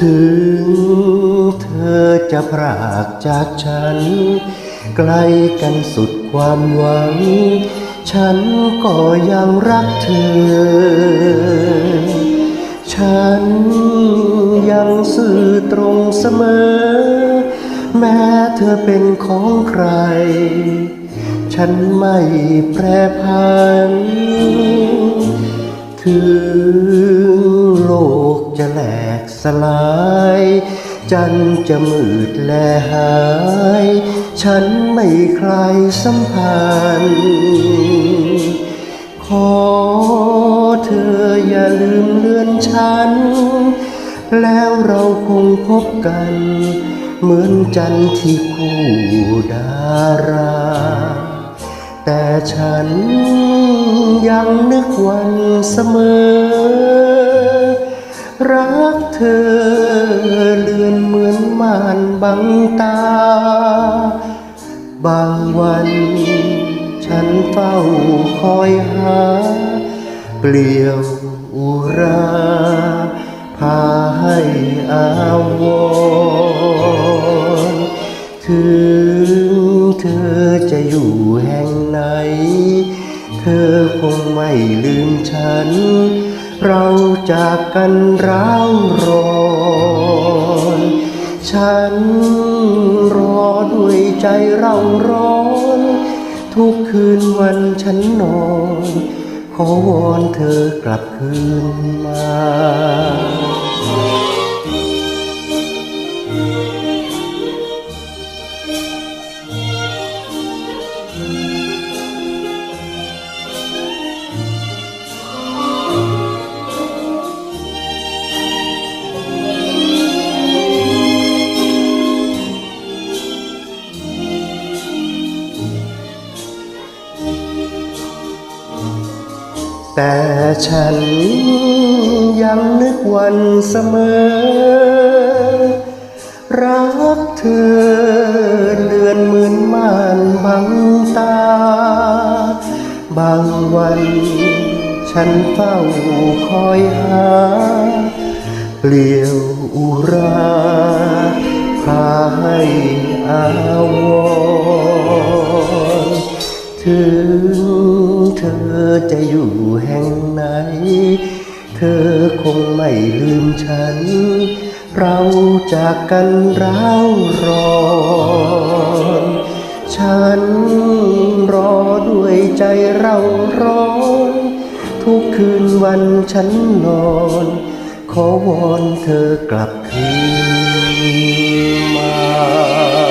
ถึงเธอจะพรากจากฉัน ไกลกันสุดความหวัง ฉันก็ยังรักเธอ ฉันยังสื่อตรงเสมอ แม้เธอเป็นของใคร ฉันไม่แปรผัน ถึง โลกจะแหลกสลาย จันจะมืดและหาย ฉันไม่ใครสัมพันธ์ขอเธออย่าลืมเลือนฉัน แล้วเราคงพบกัน เหมือนจันที่คู่ดารา แต่ฉัน งนึกวันเสมอ รักเธอเลือนเหมือนม่านบังตา บางวัน ฉันเฝ้าคอยหา เปลี่ยวอุรา พาให้อาวรถึงเธอจะอยู่แห่งไหน เธอคงไม่ลืมฉัน เราจากกันร้าวร้อนฉันรอด้วยใจเราร้อน ทุกคืนวันฉันนอน ขอวอนเธอกลับคืนมา แต่ฉันยังนึกวันเสมอ รักเธอเลือนเหมือนม่านบังตา บางวัน ฉันเฝ้าคอยหา เปลี่ยวอุราพาให้อาวร ถึงเธอจะอยู่แห่งไหน เธอคงไม่ลืมฉัน เราจากกันร้าวร้อนฉันรอด้วยใจเราร้อน ทุกคืนวันฉันนอน ขอวอนเธอกลับคืนมา